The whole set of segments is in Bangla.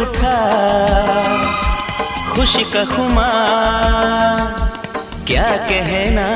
उठा। खुशी का खुमा क्या कहना?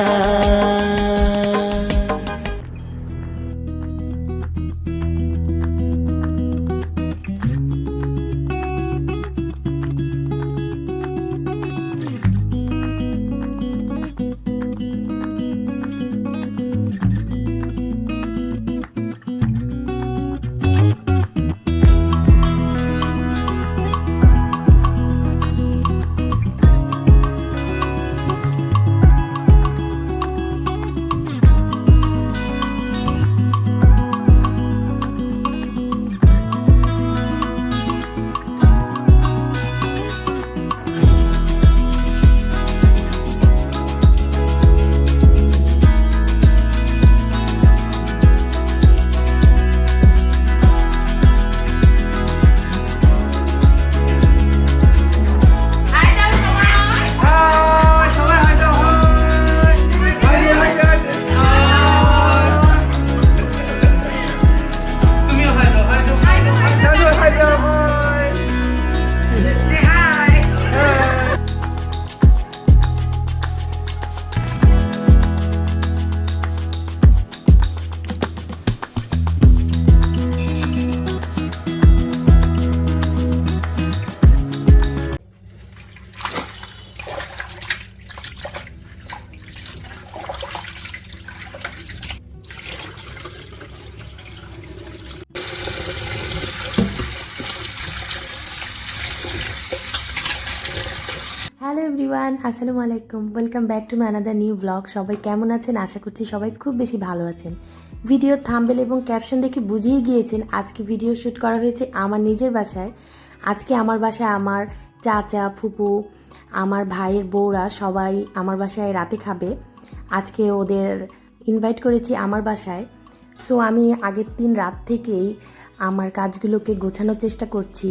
এভরিওয়ান আসসালামু আলাইকুম। Welcome back to my another new blog সবাই কেমন আছেন? আশা করছি সবাই খুব বেশি ভালো আছেন। ভিডিও থাম্বেল এবং ক্যাপশন দেখে বুঝিয়ে গিয়েছেন আজকে ভিডিও শ্যুট করা হয়েছে আমার নিজের বাসায়। আজকে আমার বাসায় আমার চাচা, ফুপু, আমার ভাইয়ের বউরা সবাই আমার বাসায় রাতে খাবে। আজকে ওদের ইনভাইট করেছি আমার বাসায়। সো আমি আগের দিন রাত থেকেই আমার কাজগুলোকে গোছানোর চেষ্টা করছি।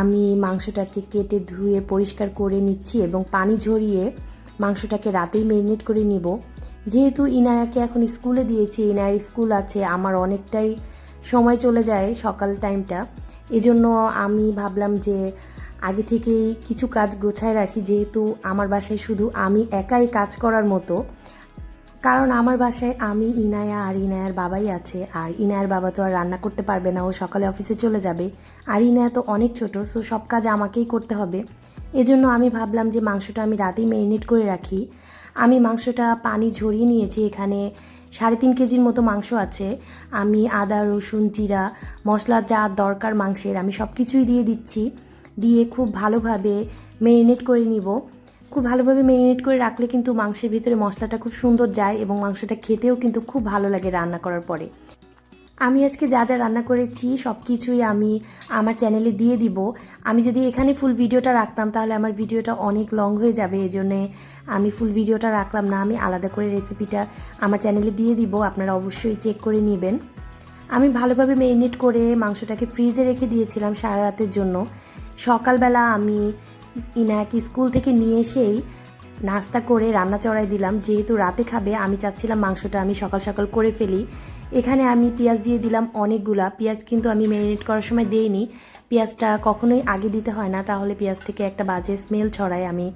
আমি মাংসটাকে কেটে ধুয়ে পরিষ্কার করে নিচ্ছি এবং পানি ঝরিয়ে মাংসটাকে রাতেই ম্যারিনেট করে নিব। যেহেতু ইনায়াকে এখন স্কুলে দিয়েছি, ইনায়ার স্কুল আছে, আমার অনেকটাই সময় চলে যায় সকাল টাইমটা। এজন্য আমি ভাবলাম যে আগে থেকেই কিছু কাজ গোছায় রাখি, যেহেতু আমার বাসায় শুধু আমি একাই কাজ করার মতো। কারণ আমার বাসায় আমি, ইনায়া আর ইনায়ার বাবাই আছে। আর ইনায়ার বাবা তো আর রান্না করতে পারবে না, ও সকালে অফিসে চলে যাবে। আর ইনায়া তো অনেক ছোট, সো সব কাজ আমাকেই করতে হবে। এজন্য আমি ভাবলাম যে মাংসটা আমি রাতেই ম্যারিনেট করে রাখি। আমি মাংসটা পানি ঝরিয়ে নিয়েছি, এখানে সাড়ে তিন কেজির মতো মাংস আছে। আমি আদা, রসুন, জিরা, মশলা যা দরকার মাংসের, আমি সব কিছুই দিয়ে দিচ্ছি। দিয়ে খুব ভালোভাবে ম্যারিনেট করে নিব। খুব ভালোভাবে ম্যারিনেট করে রাখলে কিন্তু মাংসের ভিতরে মশলাটা খুব সুন্দর যায় এবং মাংসটা খেতেও কিন্তু খুব ভালো লাগে রান্না করার পরে। আমি আজকে যা যা রান্না করেছি সব কিছুই আমি আমার চ্যানেলে দিয়ে দিব। আমি যদি এখানে ফুল ভিডিওটা রাখতাম, তাহলে আমার ভিডিওটা অনেক লং হয়ে যাবে। এই জন্যে আমি ফুল ভিডিওটা রাখলাম না, আমি আলাদা করে রেসিপিটা আমার চ্যানেলে দিয়ে দিব। আপনারা অবশ্যই চেক করে নেবেন। আমি ভালোভাবে ম্যারিনেট করে মাংসটাকে ফ্রিজে রেখে দিয়েছিলাম সারা রাতের জন্য। সকালবেলা আমি ইনায়াকে স্কুল থেকে নিয়ে এসেই নাস্তা করে রান্না চড়াই দিলাম। যেহেতু রাতে খাবে, আমি চাচ্ছিলাম মাংসটা আমি সকাল সকাল করে ফেলি। এখানে আমি পেঁয়াজ দিয়ে দিলাম অনেকগুলা। পেঁয়াজ কিন্তু আমি ম্যারিনেট করার সময় দেইনি। পেঁয়াজটা কখনোই আগে দিতে হয় না। তাহলে পেঁয়াজ থেকে একটা বাজে স্মেল ছড়ায়। আমি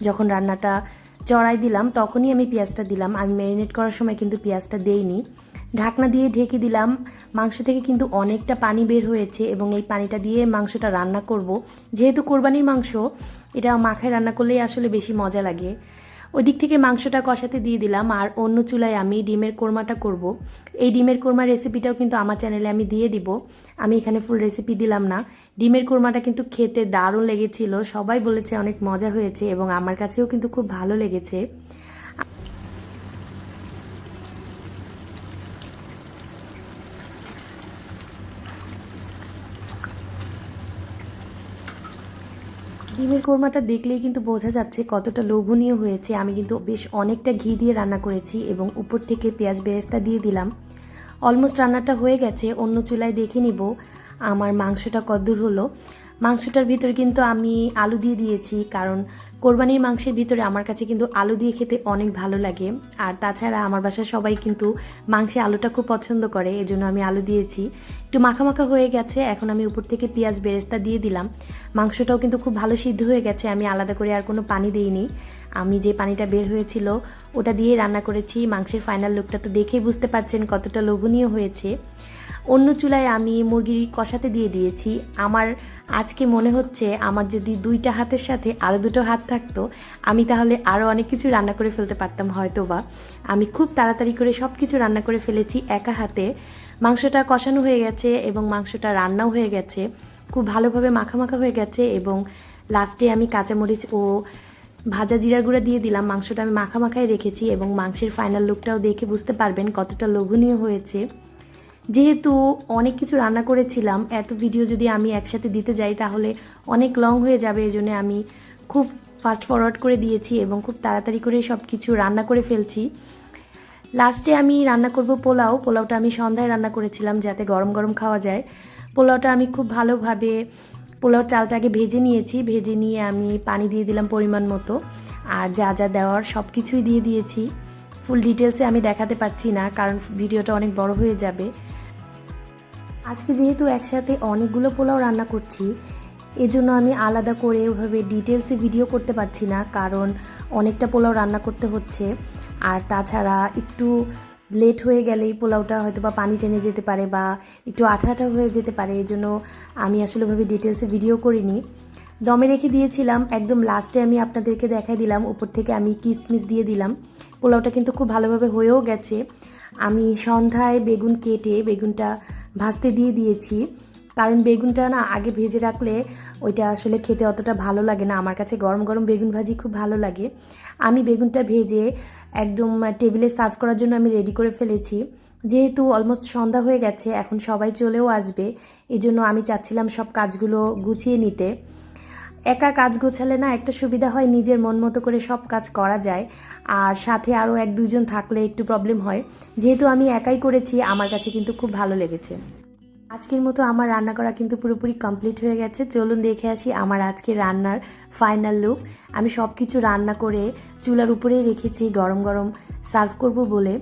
যখন রান্নাটা চড়াই দিলাম, তখনই আমি পেঁয়াজটা দিলাম। আমি ম্যারিনেট করার সময় কিন্তু পেঁয়াজটা দেইনি। ঢাকনা দিয়ে ঢেকে দিলাম। মাংস থেকে কিন্তু অনেকটা পানি বের হয়েছে এবং এই পানিটা দিয়ে মাংসটা রান্না করব। যেহেতু কোরবানির মাংস, এটা মাখায় রান্না করলেই আসলে বেশি মজা লাগে। ওই দিক থেকে মাংসটা কষাতে দিয়ে দিলাম আর অন্য চুলায় আমি ডিমের কোরমাটা করব। এই ডিমের কোরমার রেসিপিটাও কিন্তু আমার চ্যানেলে আমি দিয়ে দিব। আমি এখানে ফুল রেসিপি দিলাম না। ডিমের কোরমাটা কিন্তু খেতে দারুণ লেগেছিল। সবাই বলেছে অনেক মজা হয়েছে এবং আমার কাছেও কিন্তু খুব ভালো লেগেছে। ডিমের কোরমাটা দেখলেই কিন্তু বোঝা যাচ্ছে কতটা লোভনীয় হয়েছে। আমি কিন্তু বেশ অনেকটা ঘি দিয়ে রান্না করেছি এবং উপর থেকে পেঁয়াজ বেরেস্তা দিয়ে দিলাম। অলমোস্ট রান্নাটা হয়ে গেছে, অন্য চুলায় দেখে নিব। আমার মাংসটা কদ্দূর হলো। মাংসটার ভিতরে কিন্তু আমি আলু দিয়ে দিয়েছি, কারণ কোরবানির মাংসের ভিতরে আমার কাছে কিন্তু আলু দিয়ে খেতে অনেক ভালো লাগে। আর তাছাড়া আমার বাসায় সবাই কিন্তু মাংসে আলুটা খুব পছন্দ করে, এজন্য আমি আলু দিয়েছি। একটু মাখা মাখা হয়ে গেছে, এখন আমি উপর থেকে পেঁয়াজ বেরেস্তা দিয়ে দিলাম। মাংসটাও কিন্তু খুব ভালো সিদ্ধ হয়ে গেছে, আমি আলাদা করে আর কোনো পানি দিইনি। আমি যে পানিটা বের হয়েছিল, ওটা দিয়ে রান্না করেছি। মাংসের ফাইনাল লুকটা তো দেখেই বুঝতে পারছেন কতটা লোভনীয় হয়েছে। অন্য চুলায় আমি মুরগি কষাতে দিয়ে দিয়েছি। আমার আজকে মনে হচ্ছে আমার যদি দুইটা হাতের সাথে আরও দুটো হাত থাকতো, আমি তাহলে আরও অনেক কিছু রান্না করে ফেলতে পারতাম হয়তো বা আমি খুব তাড়াতাড়ি করে সব কিছু রান্না করে ফেলেছি একা হাতে। মাংসটা কষানো হয়ে গেছে এবং মাংসটা রান্নাও হয়ে গেছে। খুব ভালোভাবে মাখা মাখা হয়ে গেছে এবং লাস্টে আমি কাঁচামরিচ ও ভাজা জিরার গুঁড়া দিয়ে দিলাম। মাংসটা আমি মাখা মাখায় রেখেছি এবং মাংসের ফাইনাল লুকটাও দেখে বুঝতে পারবেন কতটা লোভনীয় হয়েছে। যেহেতু অনেক কিছু রান্না করেছিলাম, এত ভিডিও যদি আমি একসাথে দিতে যাই তাহলে অনেক লং হয়ে যাবে এই জন্য আমি খুব ফাস্ট ফরওয়ার্ড করে দিয়েছি এবং খুব তাড়াতাড়ি করে সব কিছু রান্না করে ফেলছি। লাস্টে আমি রান্না করব পোলাও, পোলাওটা আমি সন্ধ্যায় রান্না করেছিলাম যাতে গরম গরম খাওয়া যায়। পোলাওটা আমি খুব ভালোভাবে পোলাও চালটাকে ভেজে নিয়েছি, ভেজে নিয়ে আমি পানি দিয়ে দিলাম পরিমাণ মতো, আর যা যা দেওয়ার সব কিছুই দিয়ে দিয়েছি। ফুল ডিটেলসে আমি দেখাতে পারছি না, কারণ ভিডিওটা অনেক বড় হয়ে যাবে। আজকে যেহেতু একসাথে অনেকগুলো পোলাও রান্না করছি, এজন্য আমি আলাদা করে ওভাবে ডিটেলসে ভিডিও করতে পারছি না, কারণ অনেকটা পোলাও রান্না করতে হচ্ছে। আর তাছাড়া একটু লেট হয়ে গেলেই পোলাওটা হয়তো বা পানি টেনে যেতে পারে বা একটু আঠা আঠা হয়ে যেতে পারে এই জন্য আমি আসলে ওভাবে ডিটেলসে ভিডিও করিনি। দমে রেখে দিয়েছিলাম, একদম লাস্টে আমি আপনাদেরকে দেখাই দিলাম, উপর থেকে আমি কিচমিচ দিয়ে দিলাম। পোলাওটা কিন্তু খুব ভালোভাবে হয়েও গেছে। আমি সন্ধ্যায় বেগুন কেটে বেগুনটা ভাজতে দিয়ে দিয়েছি। কারণ বেগুনটা না আগে ভেজে রাখলে ওইটা আসলে খেতে অতটা ভালো লাগে না। আমার কাছে গরম গরম বেগুন ভাজি খুব ভালো লাগে। আমি বেগুনটা ভেজে একদম টেবিলে সার্ভ করার জন্য আমি রেডি করে ফেলেছি। যেহেতু অলমোস্ট সন্ধ্যা হয়ে গেছে, এখন সবাই চলেও আসবে। এই জন্য আমি চাচ্ছিলাম সব কাজগুলো গুছিয়ে নিতে। একা কাজ গোছালে না একটা সুবিধা হয়, নিজের মন মতো করে সব কাজ করা যায়। আর সাথে আরও এক দুজন থাকলে একটু প্রবলেম হয়। যেহেতু আমি একাই করেছি, আমার কাছে কিন্তু খুব ভালো লেগেছে। আজকের মতো আমার রান্না করা কিন্তু পুরোপুরি কমপ্লিট হয়ে গেছে। চলুন দেখে আসি আমার আজকে রান্নার ফাইনাল লুক আমি সব কিছু রান্না করে চুলার উপরেই রেখেছি, গরম গরম সার্ভ করব বলে।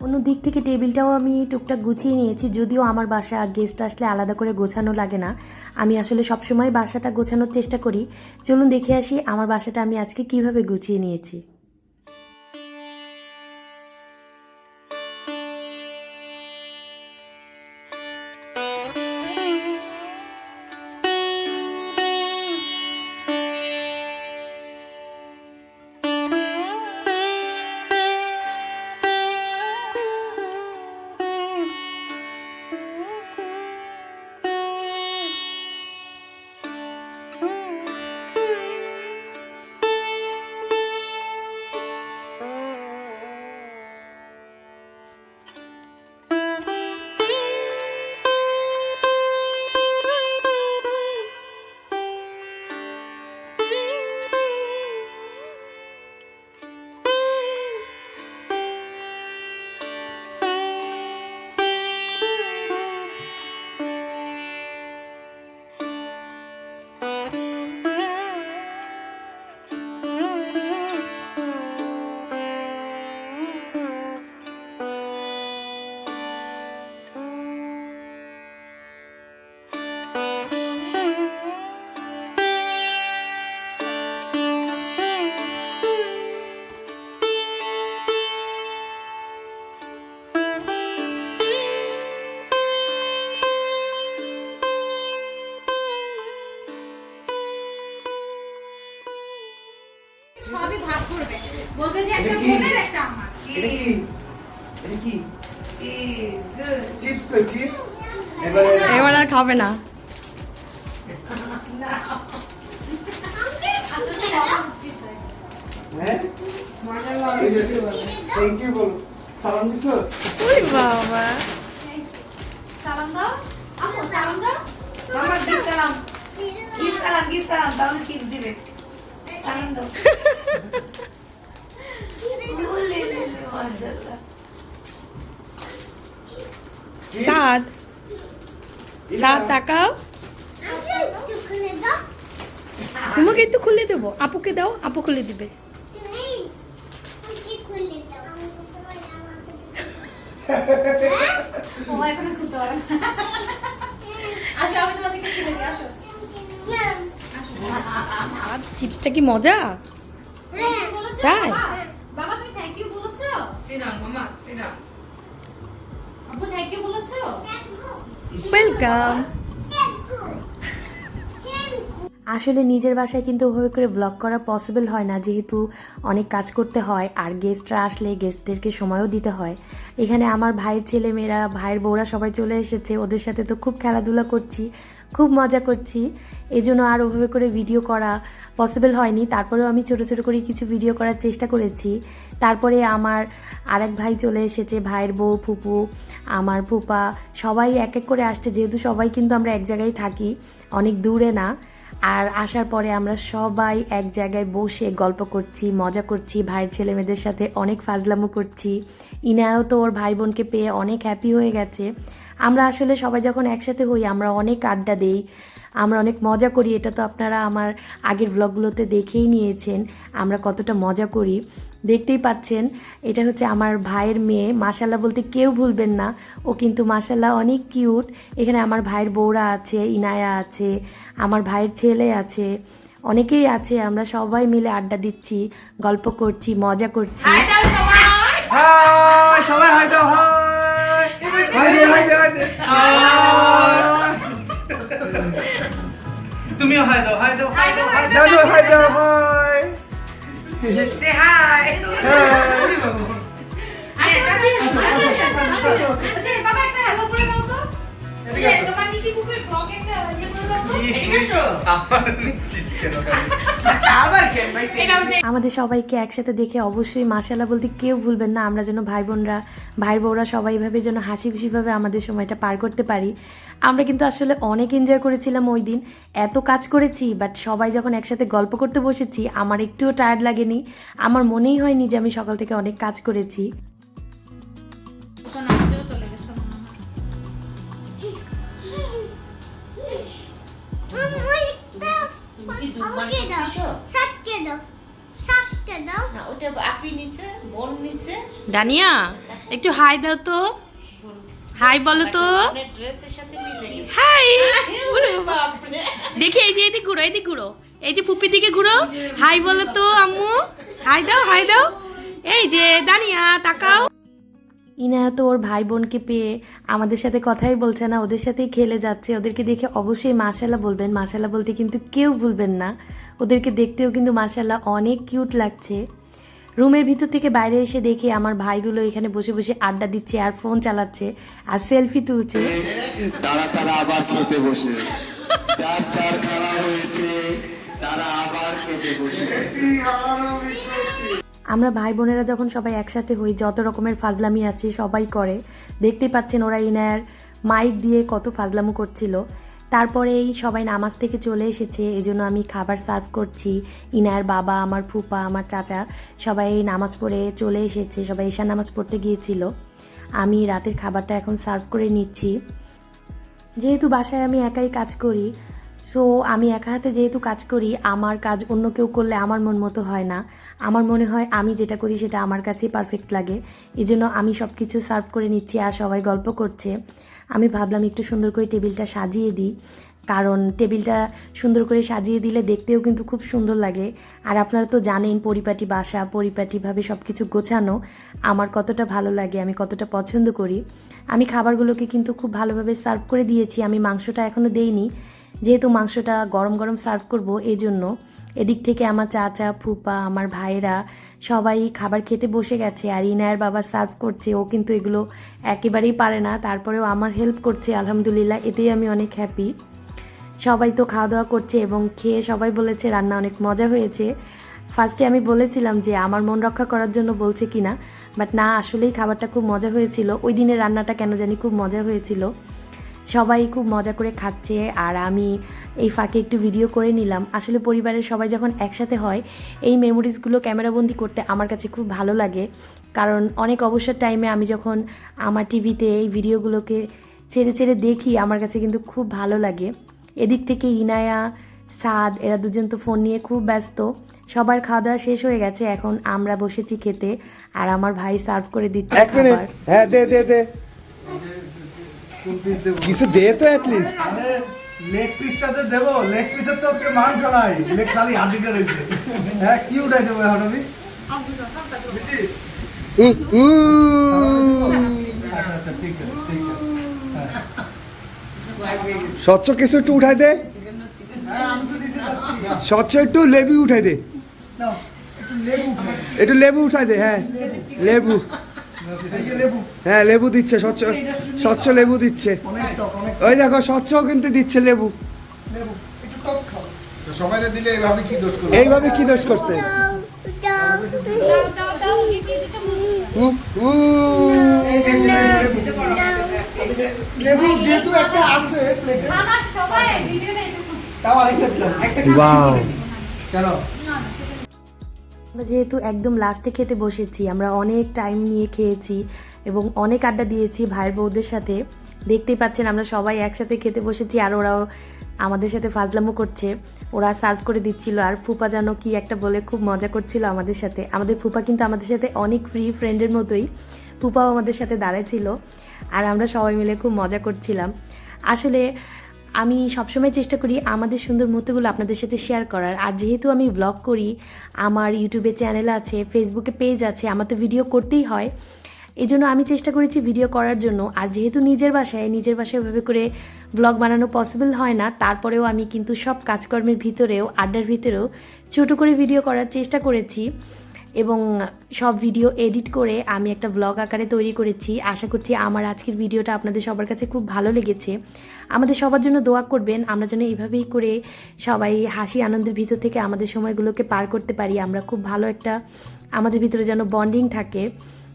অন্য দিক থেকে টেবিলটাও আমি টুকটাক গুছিয়ে নিয়েছি, যদিও আমার বাসা গেস্ট আসলে আলাদা করে গোছানো লাগে না। আমি আসলে সবসময় বাসাটা গোছানোর চেষ্টা করি। চলুন দেখে আসি আমার বাসাটা আমি আজকে কীভাবে গুছিয়ে নিয়েছি। চিপস কই চিপস এবারে এবার আর খাবে না। হ্যাঁ? মাশাআল্লাহ। থ্যাংক ইউ বলো। সালাম দিছো? ওই বাবা। সালাম দাও। আমো সালাম দাও। মামা গিফট সালাম। গিফট সালাম গিফট সালাম। তাহলে চিপস দিবে। সালাম দাও। ওলে লে লে মাশাআল্লাহ। কি? সাদ সাদ তাকাও। তোমাকে একটু খুলে দেবো। আপুকে দাও আপু খুলে দিবে। চিপসটা কি মজা? তাই? বাবা, বাবা তুমি থ্যাংক ইউ বলেছ? মামা, থ্যাংক ইউ বলেছ? ওয়েলকাম আসলে নিজের বাসায় কিন্তু ওভাবে করে ব্লগ করা পসিবল হয় না যেহেতু অনেক কাজ করতে হয় আর গেস্টরা আসলে গেস্টদেরকে সময়ও দিতে হয়। এখানে আমার ভাইয়ের ছেলেমেয়েরা ভাইয়ের বউরা সবাই চলে এসেছে। ওদের সাথে তো খুব খেলাধুলা করছি। খুব মজা করছি। এই জন্য আর ওভাবে করে ভিডিও করা পসিবল হয়নি। তারপরেও আমি ছোট ছোট করে কিছু ভিডিও করার চেষ্টা করেছি। তারপরে আমার আরেক ভাই চলে এসেছে, ভাইয়ের বউ, ফুপু, আমার ফুপা, সবাই এক এক করে আসছে। যেহেতু সবাই কিন্তু আমরা এক জায়গায় থাকি, অনেক দূরে না। আর আসার পরে আমরা সবাই এক জায়গায় বসে গল্প করছি, মজা করছি। ভাইয়ের ছেলে মেয়েদের সাথে অনেক ফাজলামো করছি। ইনায়ও তো ওর ভাই বোনকে পেয়ে অনেক হ্যাপি হয়ে গেছে। আমরা আসলে সবাই যখন একসাথে হই আমরা অনেক আড্ডা দেই আমরা অনেক মজা করি। এটা তো আপনারা আমার আগের ব্লগগুলোতে দেখেই নিয়েছেন আমরা কতটা মজা করি। দেখতেই পাচ্ছেন এটা হচ্ছে আমার ভাইয়ের মেয়ে। মাসাল্লাহ বলতে কেউ ভুলবেন না ও কিন্তু মাসাল্লাহ অনেক কিউট এখানে আমার ভাইয়ের বউরা আছে ইনায়া আছে আমার ভাইয়ের ছেলে আছে অনেকেই আছে। আমরা সবাই মিলে আড্ডা দিচ্ছি গল্প করছি মজা করছি। সবাই। Hi. সবাই হাই দাও হাই হাই দে হাই দে হাই দে তুমিও হাই দাও হাই দাও Hi দাও, hi দাও। দাও দাও হাই দাও হাই Say hi. হাই আসো দাদি আসো আসো, আসো, আসো। আচ্ছা, বাবা একটা হ্যালো করে দাও তো এদিকে এই, আসো। তোমার নিশি বুকের ব্লগ একটা ইয়ে করে দাও তো এদিকে এসো। আমার নিচ্ছিস আচ্ছা, আমাদের সবাইকে একসাথে দেখে অবশ্যই মাসাল্লাহ বলতে কেউ ভুলবেন না আমরা যেন ভাই বোনরা ভাই বউরা সবাই ভাবে যেন হাসি খুশিভাবে আমাদের সময়টা পার করতে পারি। আমরা কিন্তু আসলে অনেক এনজয় করেছিলাম ওই দিন। এত কাজ করেছি বাট সবাই যখন একসাথে গল্প করতে বসেছি আমার একটুও টায়ার্ড লাগেনি। আমার মনেই হয়নি যে আমি সকাল থেকে অনেক কাজ করেছি। আমাকে দাও ছাটকে দাও ছাটকে দাও না ওটা আপনি নিছে বোন নিছে। দানিয়া একটু হাই দাও তো। হাই বলো তো। আপনার ড্রেসের সাথে মিলে গেছে। হাই। দেখি এই যে এদিক ঘুরো এদিক ঘুরো। এই যে পুপির দিকে ঘুরো। হাই বলো তো আম্মু। হাই দাও হাই দাও। এই যে দানিয়া তাকাও। ইনায়া তো ওর ভাই বোনকে পেয়ে আমাদের সাথে কথাই বলছে না ওদের সাথেই খেলে যাচ্ছে। ওদেরকে দেখে অবশ্যই মাশাল্লাহ বলবেন। মাশাল্লাহ বলতে কিন্তু কেউ ভুলবেন না। ওদেরকে দেখতেও কিন্তু মাশাল্লাহ অনেক কিউট লাগছে। রুমের ভিতর থেকে বাইরে এসে দেখি আমার ভাইগুলো এখানে বসে বসে আড্ডা দিচ্ছে আর ফোন চালাচ্ছে আর সেলফি তুলছে। তারা তারা আবার খেতে বসে। যার খেলা হয়েছে তারা আবার খেতে বসে। আমরা ভাই বোনেরা যখন সবাই একসাথে হই, যত রকমের ফাজলামি আছে সবাই করে দেখতে পাচ্ছেন ওরা ইনার মাইক দিয়ে কত ফাজলামো করছিল। তারপরেই সবাই নামাজ থেকে চলে এসেছে, এজন্য আমি খাবার সার্ভ করছি। ইনার বাবা, আমার ফুপা, আমার চাচা সবাই নামাজ পড়ে চলে এসেছে, সবাই ঈশান নামাজ পড়তে গিয়েছিল। আমি রাতের খাবারটা এখন সার্ভ করে নিচ্ছি। যেহেতু বাসায় আমি একাই কাজ করি সো আমি একা হাতে যেহেতু কাজ করি, আমার কাজ অন্য কেউ করলে আমার মন মতো হয় না। আমার মনে হয় আমি যেটা করি সেটা আমার কাছেই পারফেক্ট লাগে। এই জন্য আমি সব কিছু সার্ভ করে নিচ্ছি আর সবাই গল্প করছে। আমি ভাবলাম একটু সুন্দর করে টেবিলটা সাজিয়ে দিই। কারণ টেবিলটা সুন্দর করে সাজিয়ে দিলে দেখতেও কিন্তু খুব সুন্দর লাগে। আর আপনারা তো জানেন, পরিপাটি বাসা, পরিপাটিভাবে সব কিছু গোছানো আমার কতটা ভালো লাগে, আমি কতটা পছন্দ করি। আমি খাবারগুলোকে কিন্তু খুব ভালোভাবে সার্ভ করে দিয়েছি। আমি মাংসটা এখনও দেইনি। যেহেতু মাংসটা গরম গরম সার্ভ করব এই জন্য এদিক থেকে আমার চাচা, ফুপা, আমার ভাইয়েরা সবাই খাবার খেতে বসে গেছে আর ইনায়ের বাবা সার্ভ করছে। ও কিন্তু এগুলো একেবারেই পারে না, তারপরেও আমার হেল্প করছে, আলহামদুলিল্লাহ, এতেই আমি অনেক হ্যাপি সবাই তো খাওয়া দাওয়া করছে এবং খেয়ে সবাই বলেছে রান্না অনেক মজা হয়েছে। ফার্স্টে আমি বলেছিলাম যে আমার মন রক্ষা করার জন্য বলছে কিনা বাট না, আসলেই খাবারটা খুব মজা হয়েছিল। ওই দিনের রান্নাটা কেন জানি খুব মজা হয়েছিল। সবাই খুব মজা করে খাচ্ছে আর আমি এই ফাঁকে একটু ভিডিও করে নিলাম। আসলে পরিবারের সবাই যখন একসাথে হয় এই মেমোরিজগুলো ক্যামেরাবন্দি করতে আমার কাছে খুব ভালো লাগে। কারণ অনেক অবসর টাইমে আমি যখন আমার টিভিতে এই ভিডিওগুলোকে ছেড়ে ছেড়ে দেখি আমার কাছে কিন্তু খুব ভালো লাগে। এদিক থেকে ইনায়া সাদ এরা দুজন তো ফোন নিয়ে খুব ব্যস্ত। সবার খাওয়া দাওয়া শেষ হয়ে গেছে এখন আমরা বসেছি খেতে। আর আমার ভাই সার্ভ করে দিচ্ছে খাবার। হ্যাঁ দে দে দে। কিছু দে তো অ্যাটলিস্ট লেগ পিসটাতে দেবো লেগ পিসের তো কে মাংস নাই লেগ খালি হাড্ডিটা রয়েছে। হ্যাঁ কি উঠাই দেবো এখন আমি? আচ্ছা আচ্ছা আছে স্বচ্ছ কিছু একটু উঠাই দে। হ্যাঁ স্বচ্ছ একটু লেবু উঠাই দে। একটু লেবু উঠাই দে হ্যাঁ। লেবু। হ্যাঁ লেবু দিচ্ছে স্বচ্ছ স্বচ্ছ লেবু দিচ্ছে। ওই দেখো স্বচ্ছ কিন্তু দিচ্ছে লেবু। লেবু একটু টক খাও। সবাই দিলে এইভাবে কি দোষ করছে? উ, উ। এই যে এই যে লেবু লেবু। যেহেতু একটা আছে প্লেটে তাও আরেকটা দিলাম। একটা খাচ্ছি Wow. বলে। কেন? আমরা যেহেতু একদম লাস্টে খেতে বসেছি, আমরা অনেক টাইম নিয়ে খেয়েছি এবং অনেক আড্ডা দিয়েছি ভাইয়ের বউদের সাথে। দেখতেই পাচ্ছেন আমরা সবাই একসাথে খেতে বসেছি আর ওরাও আমাদের সাথে ফাজলামো করছে। ওরা সার্ভ করে দিচ্ছিল আর ফুপা যেন কি একটা বলে খুব মজা করছিল আমাদের সাথে। আমাদের ফুপা কিন্তু আমাদের সাথে অনেক ফ্রি ফ্রেন্ডের মতোই। ফুপাও আমাদের সাথে দাঁড়াইছিল আর আমরা সবাই মিলে খুব মজা করছিলাম। আসলে আমি সবসময় চেষ্টা করি আমাদের সুন্দর মুহূর্তগুলো আপনাদের সাথে শেয়ার করার। আর যেহেতু আমি ব্লগ করি, আমার ইউটিউবে চ্যানেল আছে ফেসবুকে পেজ আছে, আমার তো ভিডিও করতেই হয়। এই জন্য আমি চেষ্টা করেছি ভিডিও করার জন্য। আর যেহেতু নিজের বাসায় নিজের বাসায় ওইভাবে করে ব্লগ বানানো পসিবল হয় না, তারপরেও আমি কিন্তু সব কাজকর্মের ভিতরেও, আড্ডার ভিতরেও ছোট করে ভিডিও করার চেষ্টা করেছি। এবং সব ভিডিও এডিট করে আমি একটা ব্লগ আকারে তৈরি করেছি। আশা করছি আমার আজকের ভিডিওটা আপনাদের সবার কাছে খুব ভালো লেগেছে। আমাদের সবার জন্য দোয়া করবেন, আমরা যেন এভাবেই করে সবাই হাসি আনন্দের ভিতর থেকে আমাদের সময়গুলোকে পার করতে পারি। আমরা খুব ভালো একটা আমাদের ভিতরে যেন বন্ডিং থাকে।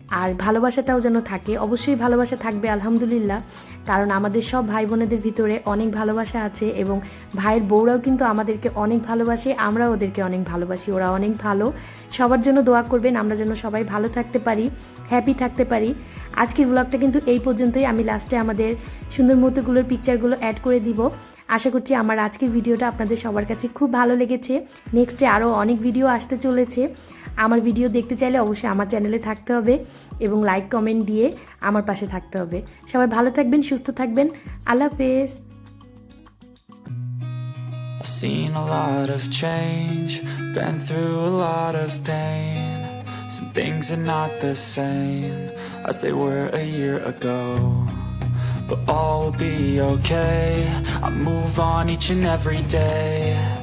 আর ভালোবাসাটাও যেন থাকে। অবশ্যই ভালোবাসা থাকবে, আলহামদুলিল্লাহ। কারণ আমাদের সব ভাই বোনেদের ভিতরে অনেক ভালোবাসা আছে এবং ভাইয়ের বউরাও কিন্তু আমাদেরকে অনেক ভালোবাসে আমরা ওদেরকে অনেক ভালোবাসি, ওরা অনেক ভালো। সবার জন্য দোয়া করবেন, আমরা যেন সবাই ভালো থাকতে পারি হ্যাপি থাকতে পারি। আজকের ব্লগটা কিন্তু এই পর্যন্তই। আমি লাস্টে আমাদের সুন্দর মুহূর্তগুলোর পিকচারগুলো অ্যাড করে দিব। আশা করছি আমার আজকের ভিডিওটা আপনাদের সবার কাছে খুব ভালো লেগেছে। নেক্সটে আরও অনেক ভিডিও আসতে চলেছে। আমার ভিডিও দেখতে চাইলে অবশ্যই আমার চ্যানেলে থাকতে হবে এবং লাইক কমেন্ট দিয়ে আমার পাশে থাকতে হবে সবাই ভালো থাকবেন সুস্থ থাকবেন আল্লাহ হাফেজ seen a lot of change, been through a lot of pain. Some things are not the same as they were a year ago. But all will be okay. I move on each and every day.